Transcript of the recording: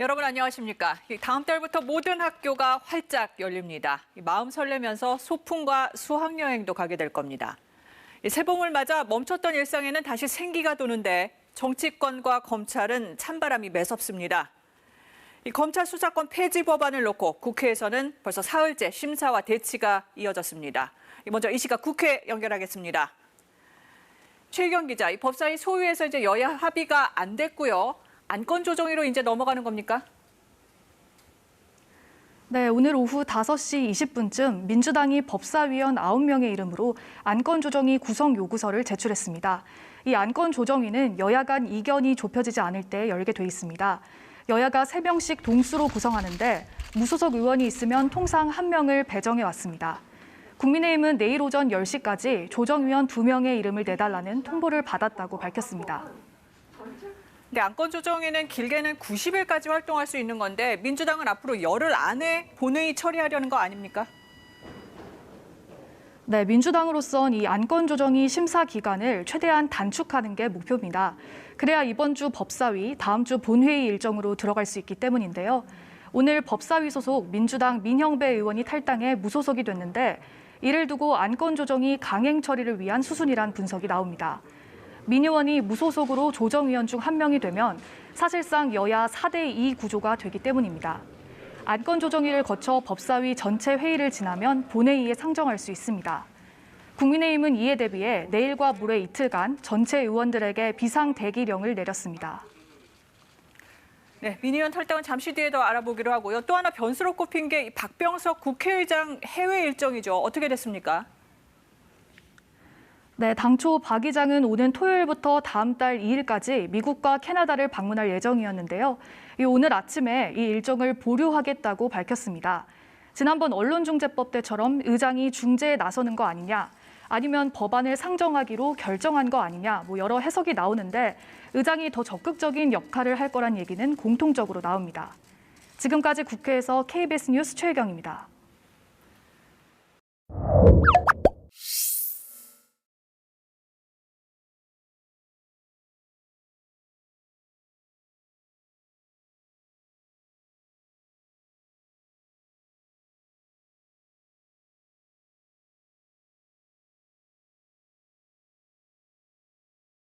여러분 안녕하십니까? 이 다음 달부터 모든 학교가 활짝 열립니다. 이 마음 설레면서 소풍과 수학 여행도 가게 될 겁니다. 이 새봄을 맞아 멈췄던 일상에는 다시 생기가 도는데 정치권과 검찰은 찬바람이 매섭습니다. 이 검찰 수사권 폐지 법안을 놓고 국회에서는 벌써 사흘째 심사와 대치가 이어졌습니다. 이 먼저 이 시각 국회 연결하겠습니다. 최경 기자, 이 법사위 소위에서 이제 여야 합의가 안 됐고요. 안건 조정위로 이제 넘어가는 겁니까? 네, 오늘 오후 5시 20분쯤 민주당이 법사위원 9명의 이름으로 안건 조정위 구성 요구서를 제출했습니다. 이 안건 조정위는 여야 간 이견이 좁혀지지 않을 때 열게 돼 있습니다. 여야가 3명씩 동수로 구성하는데 무소속 의원이 있으면 통상 1명을 배정해 왔습니다. 국민의힘은 내일 오전 10시까지 조정위원 2명의 이름을 내달라는 통보를 받았다고 밝혔습니다. 근데 안건 조정위는 길게는 90일까지 활동할 수 있는 건데 민주당은 앞으로 열흘 안에 본회의 처리하려는 거 아닙니까? 네, 민주당으로선 이 안건 조정이 심사 기간을 최대한 단축하는 게 목표입니다. 그래야 이번 주 법사위, 다음 주 본회의 일정으로 들어갈 수 있기 때문인데요. 오늘 법사위 소속 민주당 민형배 의원이 탈당해 무소속이 됐는데 이를 두고 안건 조정이 강행 처리를 위한 수순이란 분석이 나옵니다. 민 의원이 무소속으로 조정위원 중 한 명이 되면 사실상 여야 4대2 구조가 되기 때문입니다. 안건 조정위를 거쳐 법사위 전체 회의를 지나면 본회의에 상정할 수 있습니다. 국민의힘은 이에 대비해 내일과 모레 이틀간 전체 의원들에게 비상 대기령을 내렸습니다. 네, 민 의원 탈당은 잠시 뒤에 더 알아보기로 하고요. 또 하나 변수로 꼽힌 게이 박병석 국회의장 해외 일정이죠. 어떻게 됐습니까? 네, 당초 박 의장은 오는 토요일부터 다음 달 2일까지 미국과 캐나다를 방문할 예정이었는데요. 이 오늘 아침에 이 일정을 보류하겠다고 밝혔습니다. 지난번 언론중재법 때처럼 의장이 중재에 나서는 거 아니냐, 아니면 법안을 상정하기로 결정한 거 아니냐, 뭐 여러 해석이 나오는데 의장이 더 적극적인 역할을 할 거란 얘기는 공통적으로 나옵니다. 지금까지 국회에서 KBS 뉴스 최혜경입니다.